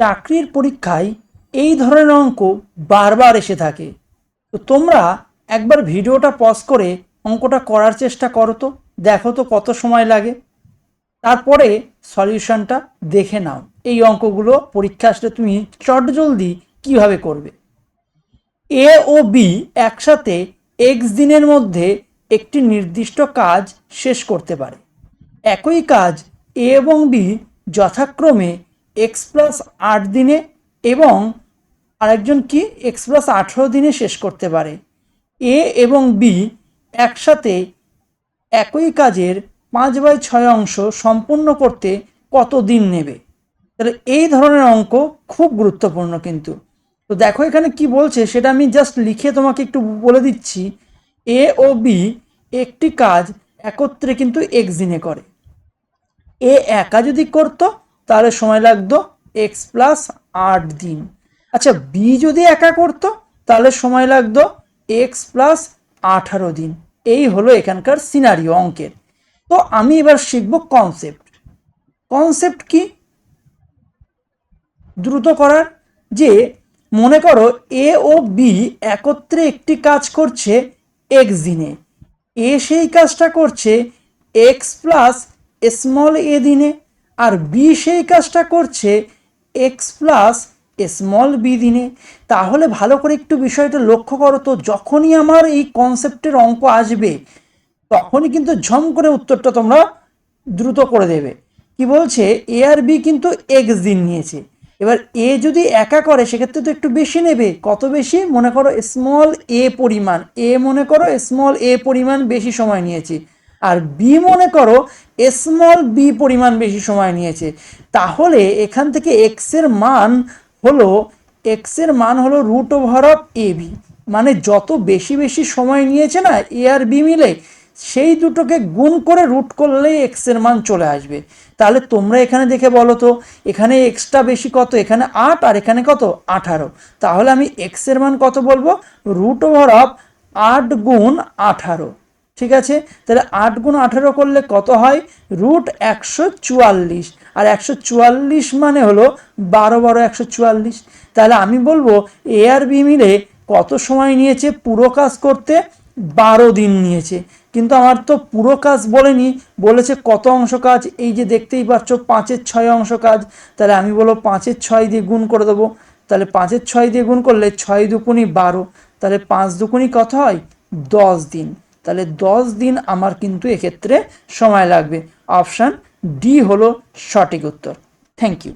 চাকরির পরীক্ষায় এই ধরনের অঙ্ক বারবার এসে থাকে। তো তোমরা একবার ভিডিওটা পজ করে অঙ্কটা করার চেষ্টা করো তো, দেখো তো কত সময় লাগে। তারপরে সলিউশনটা দেখে নাও। এই অঙ্কগুলো পরীক্ষা আসলে তুমি চটজলদি কীভাবে করবে? এ ও বি একসাথে এক্স দিনের মধ্যে একটি নির্দিষ্ট কাজ শেষ করতে পারে। একই কাজ এ এবং বি যথাক্রমে এক্স প্লাস আট দিনে এবং আরেকজন কি? এক্স প্লাস আঠেরো দিনে শেষ করতে পারে। এ এবং বি একসাথে একই কাজের পাঁচ বাই ছয় অংশ সম্পূর্ণ করতে কত দিন নেবে? তাহলে এই ধরনের অঙ্ক খুব গুরুত্বপূর্ণ কিন্তু। তো দেখো এখানে কি বলছে, সেটা আমি জাস্ট লিখে তোমাকে একটু বলে দিচ্ছি। এ ও বি একটি কাজ একত্রে কিন্তু এক্স দিনে করে। এ একা যদি করতো তাহলে সময় লাগতো এক্স প্লাস আট দিন। আচ্ছা বি যদি একা করতো, তাহলে সময় লাগতো এক্স প্লাস আঠারো দিন। এই হলো এখানকার সিনারিও অঙ্কের। তো আমি এবার শিখব কনসেপ্ট কনসেপ্ট কি? দ্রুত করার। যে, মনে করো এ ও বি একত্রে একটি কাজ করছে এক্স দিনে। এ সেই কাজটা করছে এক্স প্লাস স্মল এ দিনে। আর বি সেই কাজটা করছে এক্স প্লাস স্মল বি দিনে। তাহলে ভালো করে একটু বিষয়টা লক্ষ্য করো তো, যখনই আমার এই কনসেপ্টের অঙ্ক আসবে, তখনই কিন্তু ঝম করে উত্তরটা তোমরা দ্রুত করে দেবে। কি বলছে? এ আর বি কিন্তু এক্স দিন নিয়েছে। এবার এ যদি একা করে, সেক্ষেত্রে তো একটু বেশি নেবে। কত বেশি? মনে করো স্মল এ পরিমাণ। এ মনে করো স্মল এ পরিমাণ বেশি সময় নিয়েছে। আর বি মনে করো স্মল বি পরিমাণ বেশি সময় নিয়েছে। তাহলে এখান থেকে এক্সের মান হলো এক্সের মান হলো root over of A B মানে যত বেশি বেশি সময় নিয়েছে না এ আর বি মিলে, সেই দুটোকে গুণ করে রুট করলেই এক্সের মান চলে আসবে। তাহলে তোমরা এখানে দেখে বলো তো, এখানে এক্সটা বেশি কত? এখানে আট, আর এখানে কত? আঠারো। তাহলে আমি এক্সের মান কত বলব? রুট ওভার অফ আট গুণ আঠারো। ঠিক আছে? তাহলে আট গুণ আঠেরো করলে কত হয়? রুট একশো চুয়াল্লিশ। আর একশো চুয়াল্লিশ মানে হলো বারো বারো একশো চুয়াল্লিশ। তাহলে আমি বলব এ আর বি মিলে কত সময় নিয়েছে? পুরো কাজ করতে বারো দিন নিয়েছে। কিন্তু আমার তো পুরো কাজ বলেনি, বলেছে কত অংশ কাজ? এই যে দেখতেই পাচ্ছ, পাঁচের ছয় অংশ কাজ। তাহলে আমি বলব পাঁচের ছয় দিয়ে গুণ করে দেবো। তাহলে পাঁচের ছয় দিয়ে গুণ করলে ছয় দুকুনি বারো। তাহলে পাঁচ দুকুনি কত হয়? দশ দিন। তাহলে দশ দিন আমার কিন্তু এক্ষেত্রে সময় লাগবে। অপশান ডি হলো সঠিক উত্তর। Thank you